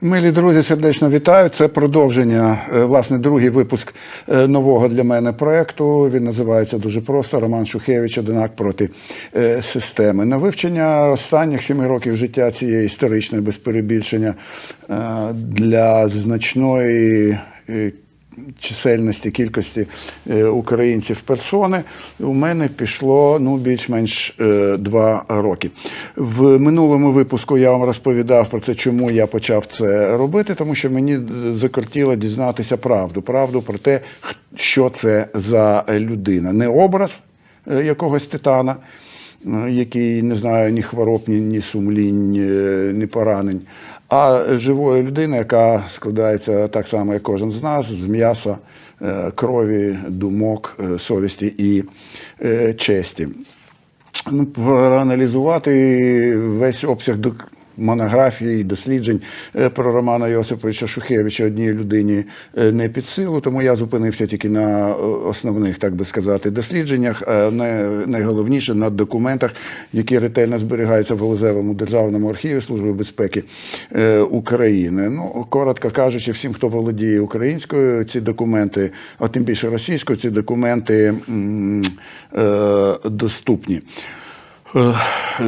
Милі друзі, сердечно вітаю. Це продовження, е, власне, другий випуск е, нового для мене проєкту. Він називається дуже просто Роман Шухевич Одинак проти е, системи. На вивчення останніх сіми років життя цієї історичної без перебільшення для значної. Чисельності кількості е, українців персони у мене пішло ну більш-менш е, два роки. В минулому випуску я вам розповідав про це, чому я почав це робити, тому що мені закортіло дізнатися правду. Правду про те, що це за людина, не образ е, якогось титана, який не знає ні хвороб, ні, ні сумлінь, ні поранень, а живої людини, яка складається так само, як кожен з нас, з м'яса, е, крові, думок, е, совісті і е, честі. Ну, проаналізувати весь обсяг монографій, досліджень е, про Романа Йосиповича Шухевича одній людині е, не під силу, тому я зупинився тільки на е, основних, так би сказати, дослідженнях, а найголовніше на документах, які ретельно зберігаються в Галузевому державному архіві Служби безпеки України. Ну, коротко кажучи, всім, хто володіє українською, ці документи, а тим більше російською, ці документи доступні. Е,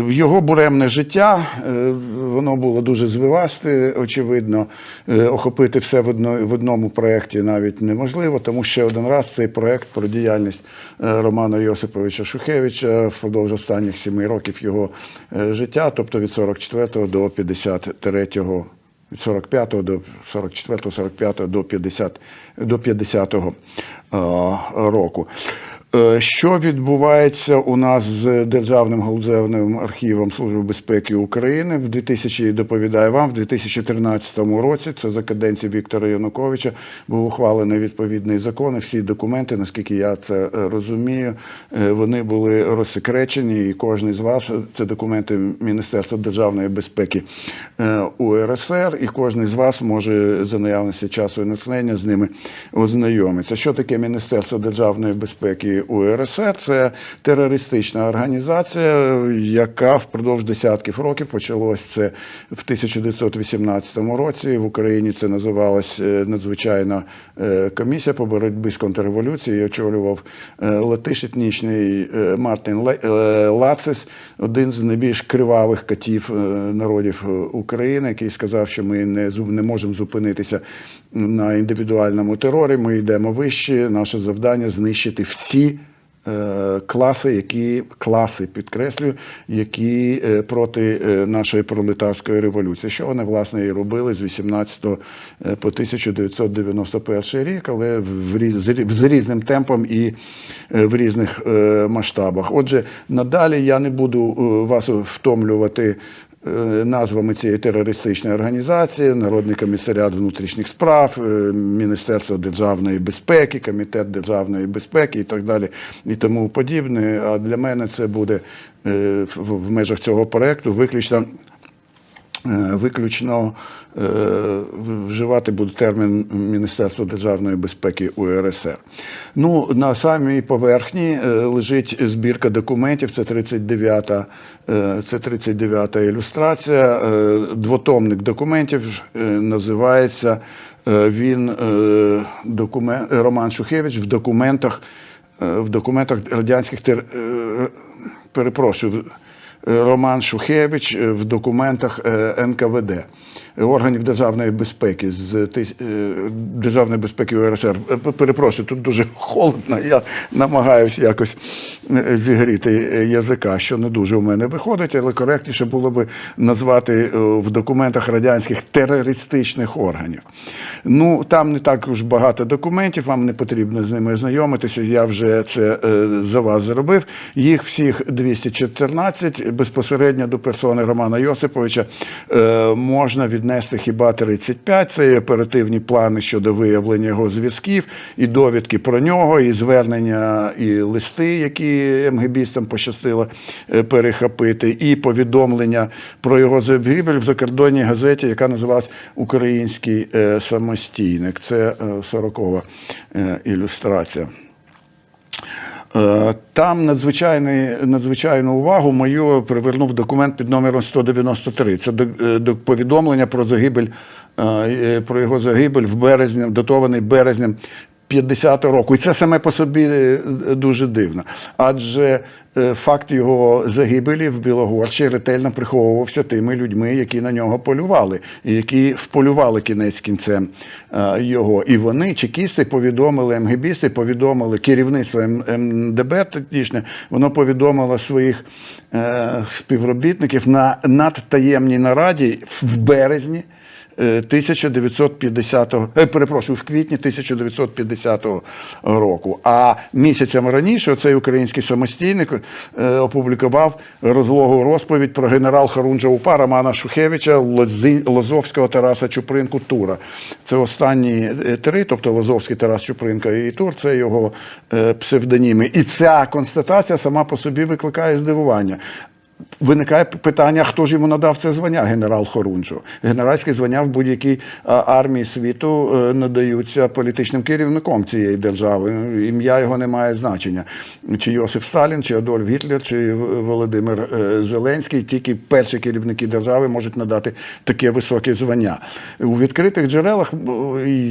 Його буремне життя, е, воно було дуже звивасте, очевидно. Е, Охопити все в, одно, в одному проєкті навіть неможливо, тому ще один раз цей проєкт про діяльність Романа Йосиповича Шухевича впродовж останніх сіми років його життя, тобто від 44 до 53 від 45 до 44, 45 до 50, до 50 е, року. Е, Що відбувається у нас з Державним галузевним архівом Служби безпеки України в 2000, доповідаю вам, в 2013 році, це за каденції Віктора Януковича, був ухвалений відповідний закон, і всі документи, наскільки я це е, розумію, е, вони були розсекречені, і кожен з вас, це документи Міністерства державної безпеки УРСР, і кожен з вас може за наявності часу і натхнення з ними ознайомитися. Що таке Міністерство державної безпеки УРСР? Це терористична організація, яка впродовж десятків років почалось це в 1918 році. В Україні це називалась е, надзвичайна е, комісія по боротьбі з контрреволюцією. Очолював е, латиш етнічний Мартин Лацис, один з найбільш кривавих катів народів України, який сказав, що ми не не можемо зупинитися на індивідуальному терорі. Ми йдемо вище. Наше завдання знищити всі. Е, Класи, які класи підкреслюю, які е, проти е, нашої пролетарської революції, що вони власне і робили з 18 е, по 1991 рік, але в різ- з різним темпом і в різних масштабах. Отже, надалі я не буду вас втомлювати назвами цієї терористичної організації, Народний комісаріат внутрішніх справ, е, Міністерство державної безпеки, Комітет державної безпеки і так далі, і тому подібне. А для мене це буде е, в межах цього проекту виключно. Е, Виключно е, вживати буду термін Міністерства державної безпеки УРСР. Ну, на самій поверхні е, лежить збірка документів. Це 39-та, е, це 39-та ілюстрація. Двотомник документів називається він документ, Роман Шухевич в документах, в документах радянських тер, перепрошую. Роман Шухевич в документах е, НКВД органів державної безпеки з е, державної безпеки УРСР. Е, Перепрошую, тут дуже холодно. Я намагаюся якось е, зігріти е, язика, що не дуже у мене виходить, але коректніше було би назвати е, в документах радянських терористичних органів. Ну там не так уж багато документів, вам не потрібно з ними знайомитися. Я вже це е, за вас зробив. Їх всіх 214 безпосередньо до персони Романа Йосиповича е, можна віднести хіба 35. Це і оперативні плани щодо виявлення його зв'язків, і довідки про нього, і звернення, і листи, які МГБістам пощастило е, перехопити, і повідомлення про його загибель в закордонній газеті, яка називалась Український е, самостійник. Це 40-ва ілюстрація. Е, Там надзвичайну увагу мою привернув документ під номером 193. Це до- е, до повідомлення про загибель е, про його загибель в березні, датований березнем 50-го року. І це саме по собі е, дуже дивно. Адже е, факт його загибелі в Білогорщі ретельно приховувався тими людьми, які на нього полювали, і які вполювали кінець кінцем е, його. І вони, чекісти, повідомили, МГБісти, повідомили керівництво МДБ тодішнє, воно повідомило своїх співробітників на надтаємній нараді в березні. Е, 1950, е, перепрошую, в квітні 1950 року. А місяцем раніше цей український самостійник е, опублікував розлогу розповідь про генерал Харунжа УПА Романа Шухевича, Лозовського Тараса Чупринку Тура. Це останні е, три, тобто Лозовський Тарас Чупринка і Тур, це його е, псевдоніми. І ця констатація сама по собі викликає здивування. Виникає питання, хто ж йому надав це звання, генерал Хорунжо. Генеральські звання в будь-якій армії світу е, надаються політичним керівником цієї держави. Ім'я його не має значення. Чи Йосиф Сталін, чи Адольф Гітлер, чи Володимир е, Зеленський. Тільки перші керівники держави можуть надати таке високе звання. У відкритих джерелах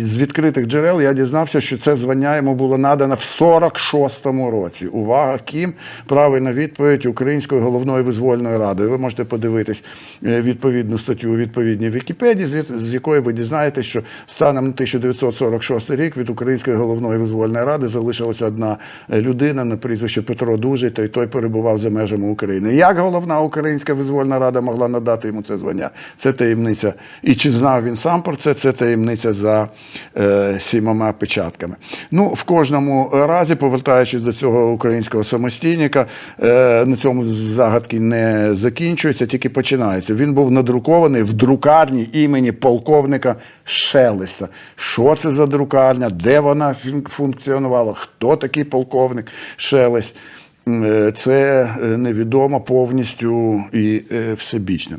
з відкритих джерел я дізнався, що це звання йому було надано в 46-му році. Увага, ким правильна відповідь Української головної визвольної ради. Ви можете подивитись е, відповідну статтю у відповідній Вікіпедії, з якої ви дізнаєтесь, що станом на 1946 рік від Української головної визвольної ради залишилася одна е, людина на прізвище Петро Дужий, та й той перебував за межами України. Як головна Українська визвольна рада могла надати йому це звання? Це таємниця. І чи знав він сам про це? Це таємниця за е, сімома печатками. Ну, в кожному разі, повертаючись до цього українського самостійника, е, на цьому загадки не закінчуються, тільки починається. Він був надрукований в друкарні імені полковника Шелеста. Що це за друкарня? Де вона функціонувала? Хто такий полковник Шелест? Е, Це е, невідомо повністю і е, всебічно.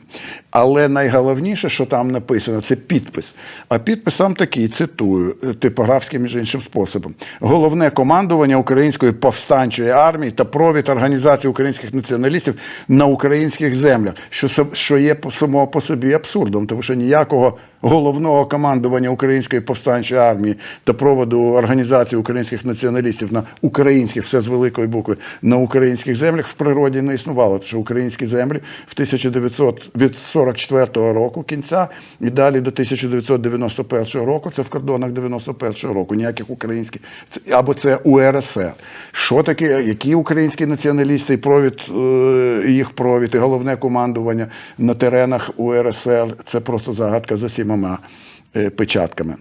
Але найголовніше, що там написано, це підпис. А підпис там такий, цитую, типографським між іншим способом. Головне командування Української повстанчої армії та провід організації українських націоналістів на українських землях, що що є само по собі абсурдом, тому що ніякого головного командування Української повстанчої армії та проводу організації українських націоналістів на українських, все з великої букви, на українських землях в природі не існувало. Тому що українські землі в 1940 44-го року кінця і далі до 1991 року. Це в кордонах 91-го року. Ніяких українських або це УРСР. Що таке, які українські націоналісти і провід е, їх провід, і головне командування на теренах УРСР? Це просто загадка з усіма е, печатками.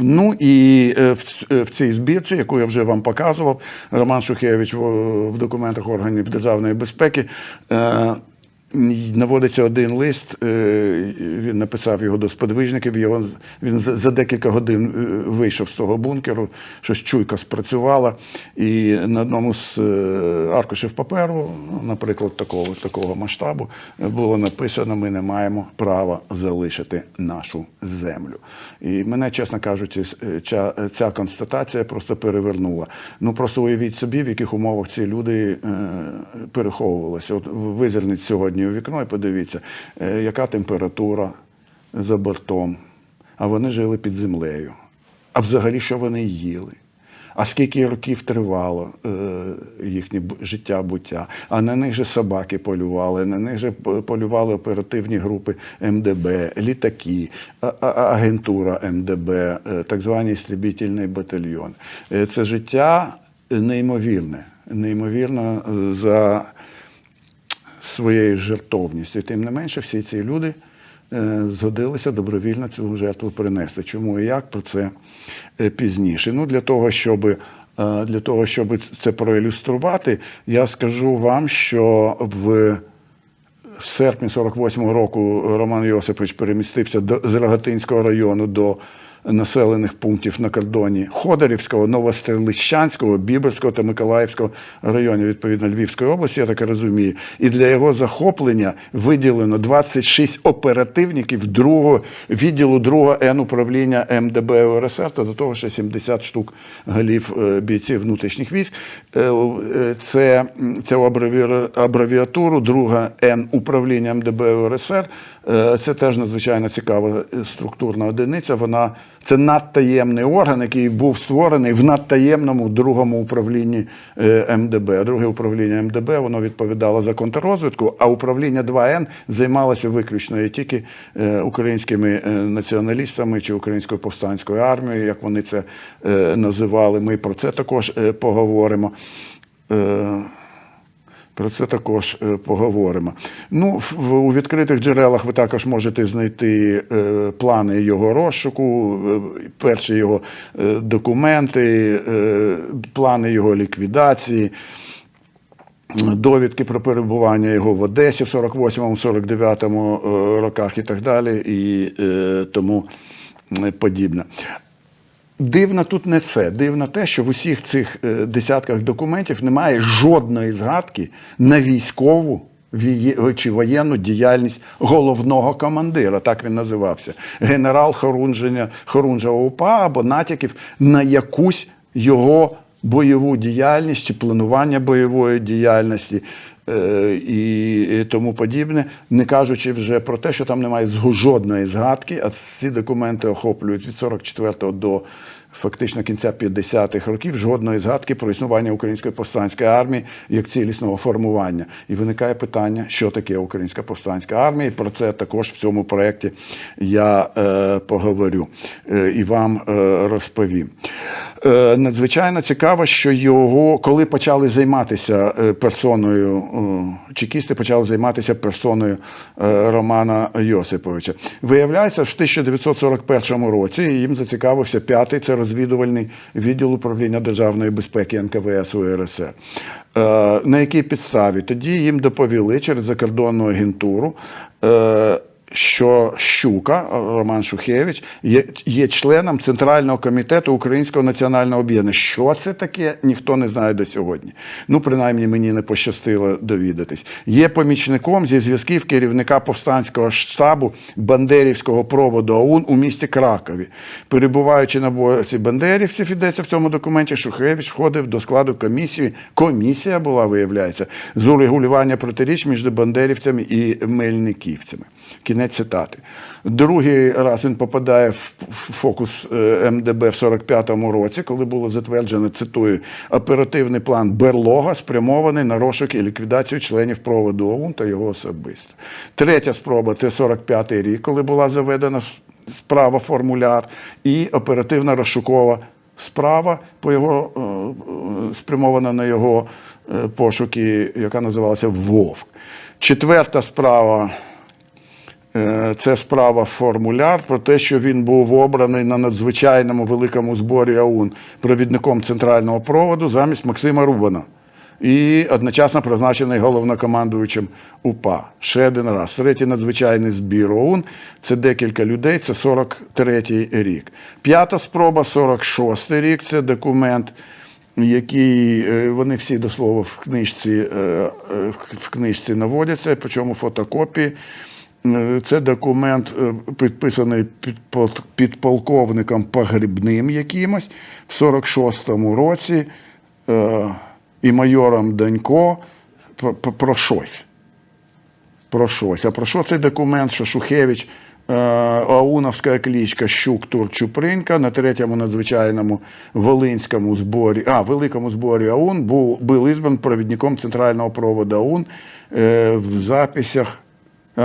Ну і е, в цій збірці, яку я вже вам показував, Роман Шухевич в документах органів державної безпеки Наводиться один лист, е, він написав його до сподвижників. Його, він за декілька годин е, вийшов з того бункеру, щось чуйка спрацювала. І на одному з е, аркушів паперу, наприклад, такого, такого масштабу, було написано: ми не маємо права залишити нашу землю. І мене, чесно кажучи, ця, ця констатація просто перевернула. Ну просто уявіть собі, в яких умовах ці люди переховувалися. От визирніть сьогодні у вікно і подивіться, е, яка температура за бортом, а вони жили під землею. А взагалі, що вони їли? А скільки років тривало е, їхнє життя буття? А на них же собаки полювали, на них же полювали оперативні групи МДБ, літаки, а- а- агентура МДБ, е, так званий істребітельний батальйон. Е, Це життя неймовірне, неймовірно е, за своєю жертовністю. Тим не менше, всі ці люди е, згодилися добровільно цю жертву принести. Чому і як про це е, пізніше? Ну, для того, щоб, е, для того, щоб це проілюструвати, я скажу вам, що в в серпні 48-го року Роман Йосипович перемістився до, з Рогатинського району до населених пунктів на кордоні Ходорівського, Новострелищанського, Біберського та Миколаївського районів, відповідно Львівської області, я так розумію. І для його захоплення виділено 26 оперативників другого відділу другого Н управління МДБ УРСР та до того ще 70 штук голів е, бійців внутрішніх військ. Е, е, Це цю абревіатуру друга Н управління МДБ УРСР. Це теж надзвичайно цікава структурна одиниця. Вона це надтаємний орган, який був створений в надтаємному другому управлінні е, МДБ. Друге управління МДБ воно відповідало за контррозвідку, а управління 2Н займалося виключно і тільки е, українськими е, націоналістами чи українською повстанською армією, як вони це називали. Ми про це також поговоримо. Про це також е, поговоримо. Ну, у відкритих джерелах ви також можете знайти е, плани його розшуку, е, перші його документи, плани його ліквідації. Довідки про перебування його в Одесі в 48-49 е, роках і так далі, і тому подібне. Дивно тут не це. Дивно те, що в усіх цих е, десятках документів немає жодної згадки на військову чи воєнну діяльність головного командира, так він називався, генерал Хорунження, Хорунжа ОУПА або натяків на якусь його бойову діяльність чи планування бойової діяльності. Е, І тому подібне, не кажучи вже про те, що там немає жодної згадки, а ці документи охоплюють від 44-го до фактично кінця 50-х років жодної згадки про існування української повстанської армії як цілісного формування. І виникає питання, що таке українська повстанська армія. І про це також в цьому проєкті я е, поговорю е, і вам е, розповім. Е, надзвичайно цікаво, що його, коли почали займатися е, персоною, е, чекісти почали займатися персоною Романа Йосиповича. Виявляється, що в 1941 році їм зацікавився п'ятий це розвідувальний відділ управління державної безпеки НКВС УРСР. На якій підставі? Тоді їм доповіли через закордонну агентуру. Е, що Щука Роман Шухевич є, є членом Центрального комітету Українського національного об'єднання. Що це таке, ніхто не знає до сьогодні. Ну, принаймні, мені не пощастило довідатись. Є помічником зі зв'язків керівника повстанського штабу Бандерівського проводу ОУН у місті Кракові. Перебуваючи на боці бандерівців, йдеться в цьому документі, Шухевич входив до складу комісії. Комісія була, виявляється, з урегулювання протиріч між бандерівцями і мельниківцями. Кінець цитати. Другий раз він попадає в фокус е, МДБ в 45-му році, коли було затверджено, цитую, оперативний план Берлога, спрямований на розшук і ліквідацію членів проводу ОУН та його особисто. Третя спроба це 45-й рік, коли була заведена справа формуляр і оперативна розшукова справа по його е, спрямована на його е, пошуки, яка називалася Вовк. Четверта справа. Е, Це справа формуляр про те, що він був обраний на надзвичайному великому зборі АУН провідником центрального проводу замість Максима Рубана. І одночасно призначений головнокомандуючим УПА. Ще один раз. Третій надзвичайний збір ОУН це декілька людей, це 43-й рік. П'ята спроба, 46-й рік. Це документ, який е, вони всі до слова в книжці, е, в книжці наводяться, причому фотокопії. Е, Це документ, е, підписаний підпол- підполковником Погрібним якимось в 46-му році е, і майором Данько про, щось. Про щось. А про що цей документ, що Шухевич, Ауновська клічка Щук Турчупринька на третьому надзвичайному Волинському зборі, а, великому зборі АУН був, був ізбран провідником центрального проводу АУН в записях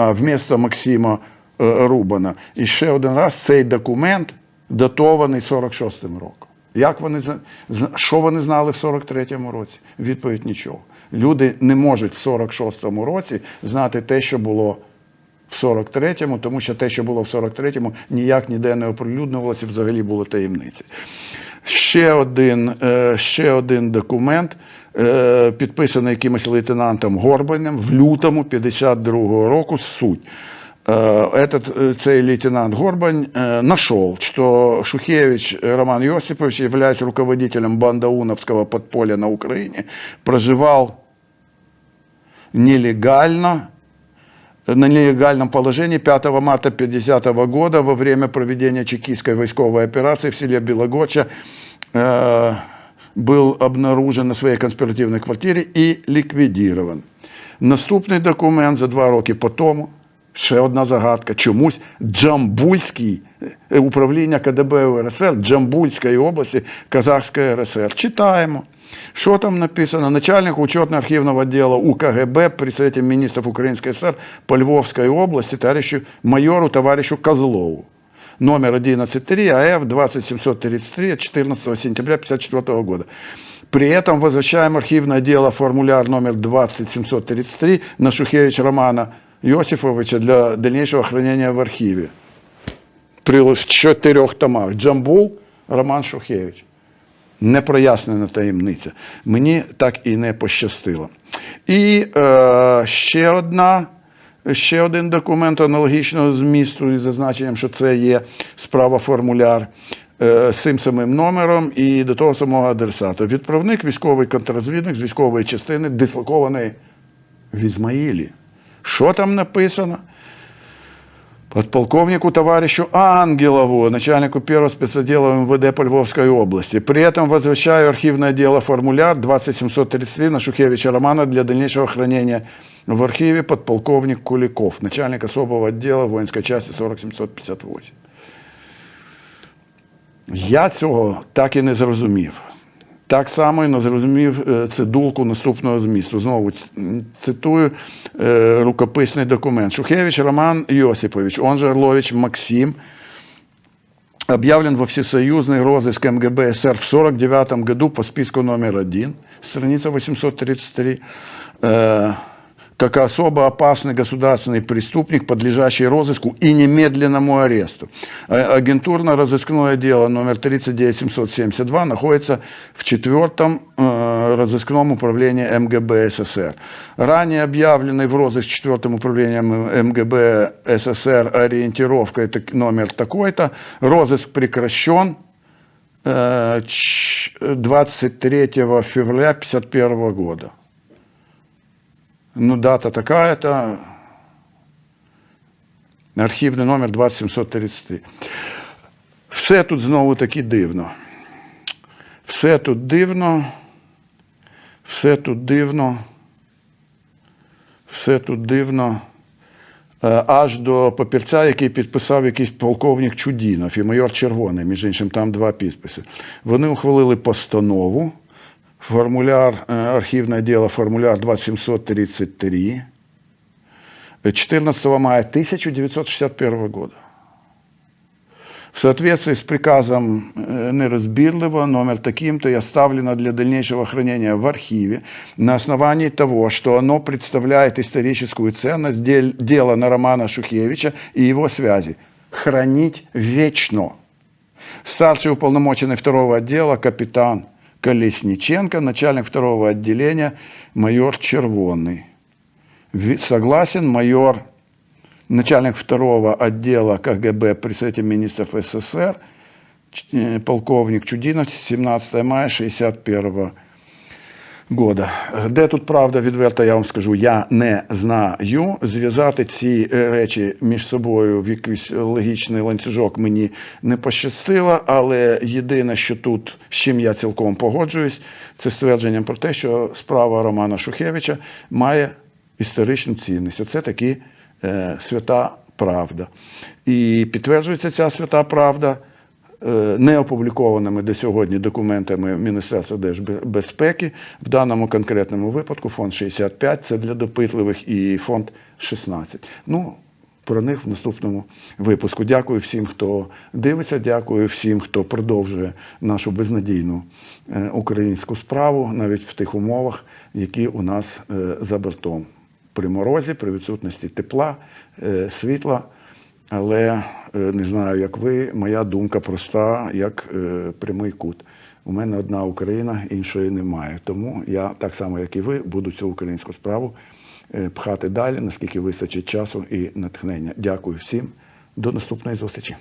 вмісто Максима е, Рубана. І ще один раз цей документ датований 46-м роком. Як вони що вони знали в 43-му році? Відповідь нічого. Люди не можуть в 46-му році знати те, що було в 43-му, тому що те, що було в 43-му, ніяк ніде не оприлюднювалося, взагалі було таємниці. Ще один, е, ще один документ, е, підписаний якимось лейтенантом Горбанем в лютому 52-го року. Суть. Э, Этот э, цей лейтенант Горбань э, нашел, что Шухевич Роман Йосипович, являясь руководителем бандауновского подполья на Украине, проживал нелегально, на нелегальном положении 5 марта 50 года во время проведения чекистской войсковой операции в селе Белогоча э, был обнаружен на своей конспиративной квартире и ліквідирован. Наступний документ за два роки по тому, ще одна загадка, чомусь Джамбульський е, управління КДБ УРСР Джамбульської області Казахської РСР. Читаємо. Що там написано? Начальник учетно-архивного отдела УКГБ при Совете министров Украинской ССР по Львовской области товарищу майору товарищу Козлову. Номер 11.3 АФ 20733 от 14 сентября 1954 года. При этом возвращаем архивное дело формуляр номер 20733 на Шухевича Романа Иосифовича для дальнейшего хранения в архиве. При чотирьох томах. Джамбул Роман Шухевич. Непрояснена таємниця. Мені так і не пощастило. І е, ще одна. Ще один документ аналогічного змісту із зазначенням, що це є справа формуляр е, з цим самим номером і до того самого адресата. Відправник військовий контррозвідник з військової частини, дислокований в Ізмаїлі. Що там написано? Подполковнику товарищу Ангелову, начальнику первого спецотдела МВД по Львовской области. При этом возвращаю архивное дело формуляр 20733 на Шухевича Романа для дальнейшего хранения в архиве подполковник Куликов, начальник особого отдела воинской части 40758. Я цього так і не зрозумів. Так само і не зрозумів е, цидулку наступного змісту. Знову ц- м, цитую е, рукописний документ. Шухевич Роман Йосипович, он же Орлович Максим, объявлен во всесоюзный розыск МГБ СССР в 1949 году по списку номер один, страница 833, э, Как особо опасный государственный преступник, подлежащий розыску и немедленному аресту. А- Агентурно-розыскное дело номер 39772 находится в четвертом э, разыскном управлении МГБ СССР. Ранее объявленный в розыск четвертым управлением МГБ СССР ориентировкой так- номер такой-то, розыск прекращен э, ч- 23 февраля 1951 года. Ну, дата такая-то, архівний номер 20733. Все тут знову таки дивно. Все тут дивно. Все тут дивно. Все тут дивно. Е, Аж до папірця, який підписав якийсь полковник Чудінов і майор Червоний, між іншим, там два підписи. Вони ухвалили постанову, формуляр, е, архівне діло, формуляр 2733, е, 14 мая 1961 года. В соответствии с приказом э, неразбирливо номер таким-то и оставлено для дальнейшего хранения в архиве на основании того, что оно представляет историческую ценность дел- дела на Романа Шухевича и его связи. Хранить вечно. Старший уполномоченный второго отдела капитан Колесниченко, начальник второго отделения майор Червонный. Согласен майор начальник второго отдела КГБ при Совете министров СССР, э, полковник Чудинов, 17 мая 61 года. Де тут правда відверто, я вам скажу, я не знаю. Зв'язати ці е, речі між собою в якийсь логічний ланцюжок мені не пощастило, але єдине, що тут, з чим я цілком погоджуюсь, це ствердженням про те, що справа Романа Шухевича має історичну цінність. Оце такі е, свята правда. І підтверджується ця свята правда неопублікованими до сьогодні документами Міністерства Держбезпеки. В даному конкретному випадку фонд 65 це для допитливих і фонд 16. Ну, про них в наступному випуску. Дякую всім, хто дивиться. Дякую всім, хто продовжує нашу безнадійну е, українську справу, навіть в тих умовах, які у нас е, за бортом. При морозі, при відсутності тепла, е, світла. Але е, не знаю, як ви, моя думка проста, як е, прямий кут. У мене одна Україна, іншої немає. Тому я, так само, як і ви, буду цю українську справу е, пхати далі, наскільки вистачить часу і натхнення. Дякую всім. До наступної зустрічі.